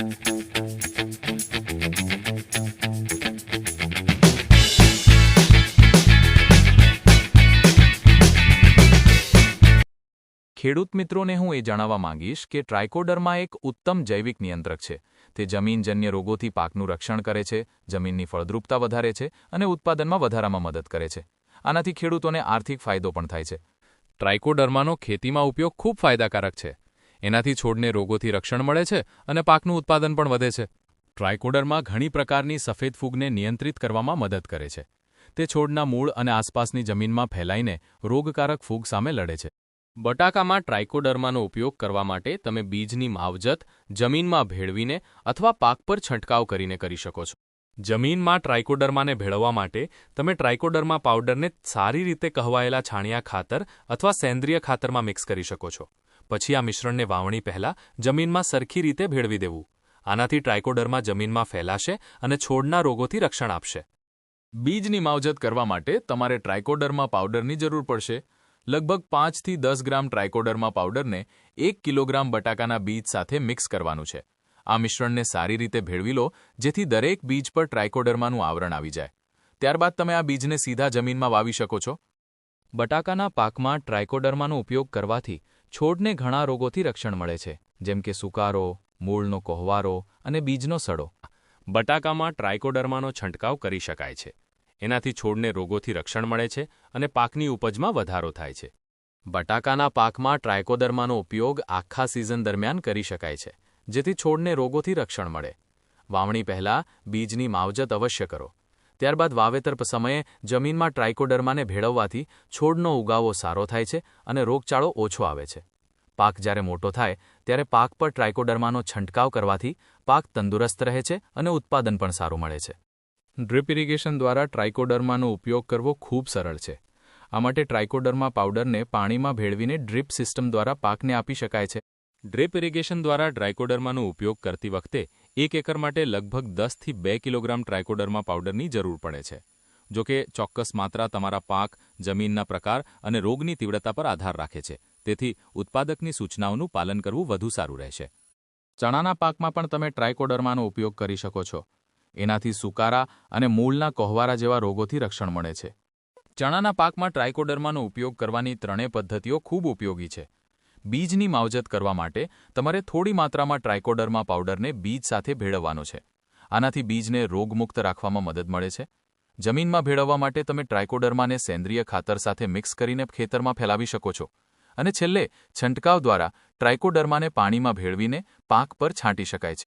ખેડૂત મિત્રોને હું એ જણાવવા માંગીશ કે ટ્રાયકોડરમાં એક ઉત્તમ જૈવિક નિયંત્રક છે. તે જમીનજન્ય રોગોથી પાકનું રક્ષણ કરે છે, જમીનની ફળદ્રુપતા વધારે છે અને ઉત્પાદનમાં વધારામાં મદદ કરે છે. આનાથી ખેડૂતોને આર્થિક ફાયદો પણ થાય છે. ટ્રાઇકોડર્માનો ખેતીમાં ઉપયોગ ખૂબ ફાયદાકારક છે. એનાથી છોડને રોગોથી રક્ષણ મળે છે અને પાકનું ઉત્પાદન પણ વધે છે. ટ્રાયકોડરમાં ઘણી પ્રકારની સફેદ ફૂગને નિયંત્રિત કરવામાં મદદ કરે છે. તે છોડના મૂળ અને આસપાસની જમીનમાં ફેલાઈને રોગકારક ફૂગ સામે લડે છે. બટાકામાં ટ્રાયકોડર્માનો ઉપયોગ કરવા માટે તમે બીજની માવજત, જમીનમાં ભેળવીને અથવા પાક પર છંટકાવ કરીને કરી શકો છો. જમીનમાં ટ્રાયકોડર્માને ભેળવવા માટે તમે ટ્રાયકોડર્મા પાવડરને સારી રીતે કહવાયેલા છાણિયા ખાતર અથવા સેન્દ્રિય ખાતરમાં મિક્સ કરી શકો છો. પછી આ મિશ્રણને વાવણી પહેલા જમીનમાં સરખી રીતે ભેળવી દેવું. આનાથી ટ્રાયકોડરમાં જમીનમાં ફેલાશે અને છોડના રોગોથી રક્ષણ આપશે. બીજની માવજત કરવા માટે તમારે ટ્રાયકોડરમાં પાવડરની જરૂર પડશે. લગભગ પાંચથી દસ ગ્રામ ટ્રાયકોડરમાં પાવડરને એક કિલોગ્રામ બટાકાના બીજ સાથે મિક્સ કરવાનું છે. આ મિશ્રણને સારી રીતે ભેળવી લો, જેથી દરેક બીજ પર ટ્રાઇકોડર્માનું આવરણ આવી જાય. ત્યારબાદ તમે આ બીજને સીધા જમીનમાં વાવી શકો છો. બટાકાના પાકમાં ટ્રાઇકોડર્માનો ઉપયોગ કરવાથી છોડને ઘણા રોગોથી રક્ષણ મળે છે, જેમ કે સુકારો, મૂળનો કોહવારો અને બીજનો સડો. બટાકામાં ટ્રાઇકોડર્માનો છંટકાવ કરી શકાય છે. એનાથી છોડને રોગોથી રક્ષણ મળે છે અને પાકની ઉપજમાં વધારો થાય છે. બટાકાના પાકમાં ટ્રાઇકોડર્માનો ઉપયોગ આખા સિઝન દરમિયાન કરી શકાય છે, જેથી છોડને રોગોથી રક્ષણ મળે. વાવણી પહેલાં બીજની માવજત અવશ્ય કરો. ત્યારબાદ વાવેતર સમયે જમીનમાં ટ્રાઇકોડર્માને ભેળવવાથી છોડનો ઉગાવો સારો થાય છે અને રોગચાળો ઓછો આવે છે. પાક જ્યારે મોટો થાય, ત્યારે પાક પર ટ્રાઇકોડર્માનો છંટકાવ કરવાથી પાક તંદુરસ્ત રહે છે અને ઉત્પાદન પણ સારું મળે છે. ડ્રીપ ઇરિગેશન દ્વારા ટ્રાઇકોડર્માનો ઉપયોગ કરવો ખૂબ સરળ છે. આ માટે ટ્રાઇકોડર્મા પાવડરને પાણીમાં ભેળવીને ડ્રીપ સિસ્ટમ દ્વારા પાકને આપી શકાય છે. ડ્રીપ ઇરિગેશન દ્વારા ટ્રાઇકોડર્માનો ઉપયોગ કરતી વખતે એક એકર માટે લગભગ દસથી બે કિલોગ્રામ ટ્રાઇકોડર્મા પાવડરની જરૂર પડે છે, જો કે ચોક્કસ માત્રા તમારા પાક, જમીનના પ્રકાર અને રોગની તીવ્રતા પર આધાર રાખે છે, તેથી ઉત્પાદકની સૂચનાઓનું પાલન કરવું વધુ સારું રહેશે. ચણાના પાકમાં પણ તમે ટ્રાયકોડર્માનો ઉપયોગ કરી શકો છો. એનાથી સુકારા અને મૂળના કોહવારા જેવા રોગોથી રક્ષણ મળે છે. ચણાના પાકમાં ટ્રાયકોડર્માનો ઉપયોગ કરવાની ત્રણેય પદ્ધતિઓ ખૂબ ઉપયોગી છે. બીજની માવજત કરવા માટે તમારે થોડી માત્રામાં ટ્રાઇકોડર્મા પાવડરને બીજ સાથે ભેળવવાનો છે. આનાથી બીજને રોગમુક્ત રાખવામાં મદદ મળે છે. જમીનમાં ભેળવવા માટે તમે ટ્રાયકોડરમાને સેન્દ્રિય ખાતર સાથે મિક્સ કરીને ખેતરમાં ફેલાવી શકો છો. અને છેલ્લે, છંટકાવ દ્વારા ટ્રાયકોડર્માને પાણીમાં ભેળવીને પાક પર છાંટી શકાય છે.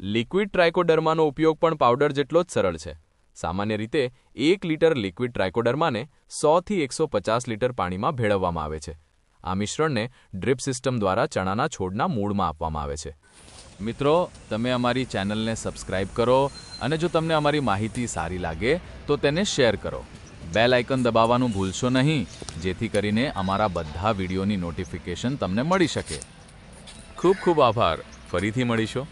લિક્વિડ ટ્રાયકોડર્માનો ઉપયોગ પણ પાવડર જેટલો જ સરળ છે. સામાન્ય રીતે, એક લીટર લિક્વિડ ટ્રાઇકોડર્માને સોથી એકસો પચાસ લીટર પાણીમાં ભેળવવામાં આવે છે. આ મિશ્રણને ડ્રીપ સિસ્ટમ દ્વારા ચણાના છોડના મૂળમાં આપવામાં આવે છે. મિત્રો, તમે અમારી ચેનલને સબસ્ક્રાઇબ કરો અને જો તમને અમારી માહિતી સારી લાગે, તો તેને શેર કરો. બેલ આઇકન દબાવવાનું ભૂલશો નહીં, જેથી કરીને અમારા બધા વિડીયોની નોટિફિકેશન તમને મળી શકે. ખૂબ ખૂબ આભાર. ફરીથી મળીશું.